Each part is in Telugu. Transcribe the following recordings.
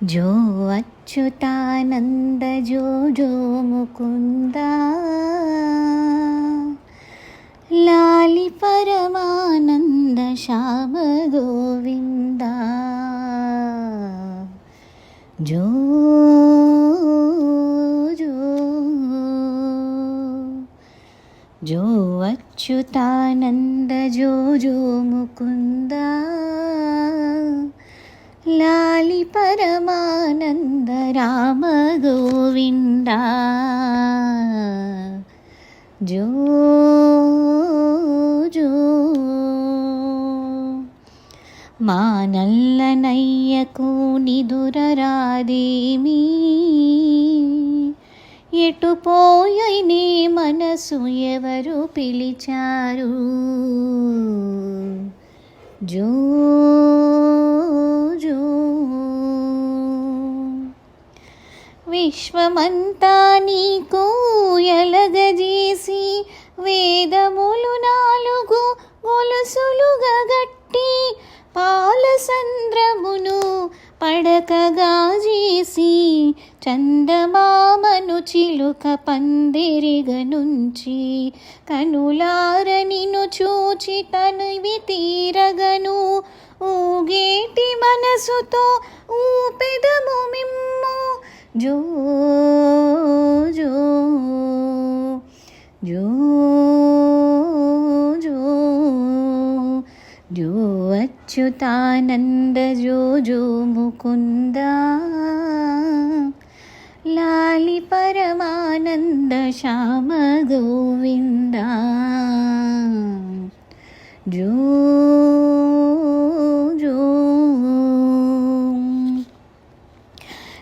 जो अच्युतानन्द जो जो मुकुन्द लालि परमानन्द श्याम गोविन्द जो जो जो अच्युतानन्द जो जो मुकुन्द లాలి పరమానంద రామ గోవింద జో జో మా నల్లనయ్యకు నిదురరాదేమీ ఎటు పోయనే మనసు ఎవరు పిలిచారు జో విశ్వమంతా నీకు ఎలగజేసి వేదములు నాలుగు గొలుసులుగా గట్టి పాలసంద్రమును పడకగా చేసి చందమామను చిలుక పందిరిగ నుంచి కనులార చూచి తనివి తీరగను. ఊగేటి మనసుతో ఊపెదము మిమ్ము जो जो जो जो जो अच्युतानन्द जो जो मुकुन्द लालि परमानन्द श्याम गोविन्द जो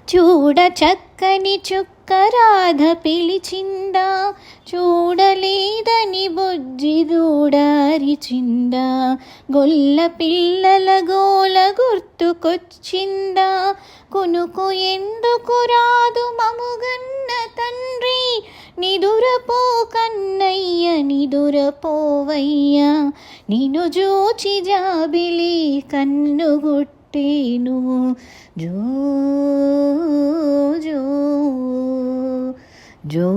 చూడ చక్కని చుక్క రాధ పిలిచిందా చూడలేదని బుజ్జి దూడారిచిందా గొల్ల పిల్లల గోల గుర్తుకొచ్చిందా కొనుకు ఎందుకు రాదు మముగన్న తండ్రి నిదురపో కన్నయ్య నిదురపోవయ్యా నిను జూచి జాబిలి కన్నుగుట్టేను జో జో जो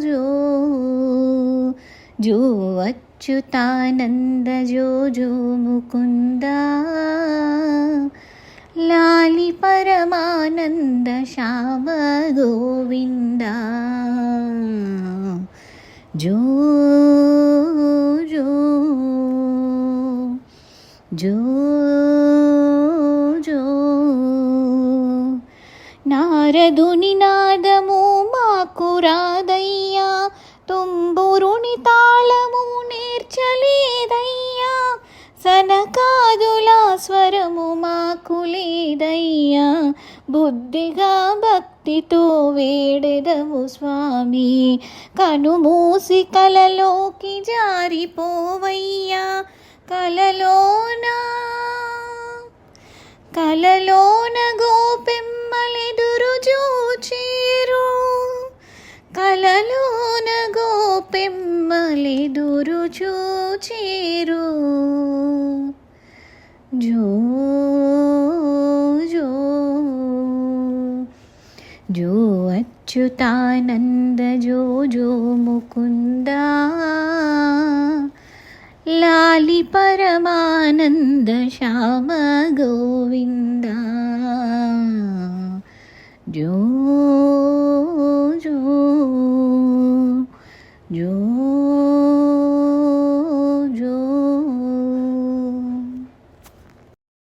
जो जो अच्युतानन्द जो जो मुकुन्दा लालि परमानन्द श्याम गोविन्द जो जो जो నారదుని నాదము మాకు రాదయ్యా. తుంబురుని తాళము నేర్చలేదయ్యా. సనకాదుల స్వరము మాకు లేదయ్యా. బుద్ధిగా భక్తితో వేడెదము స్వామి. కనుమూసి కలలోకి జారిపోవయ్యా. కలలోనా? కలలో అచ్యుతానంద జో జో ముకుందా. లాలి పరమానంద శ్యామ గోవింద. జో